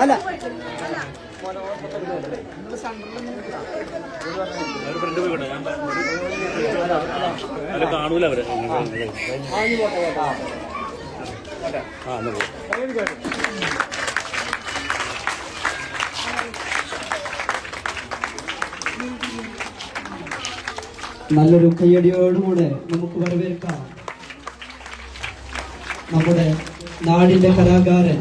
അല്ല. കാണൂല അവർ. ആ എന്നാ നല്ലൊരു കയ്യടിയോടുകൂടെ നമുക്ക് വരവേൽക്കാം. നമ്മുടെ നാടിന്റെ കലാകാരൻ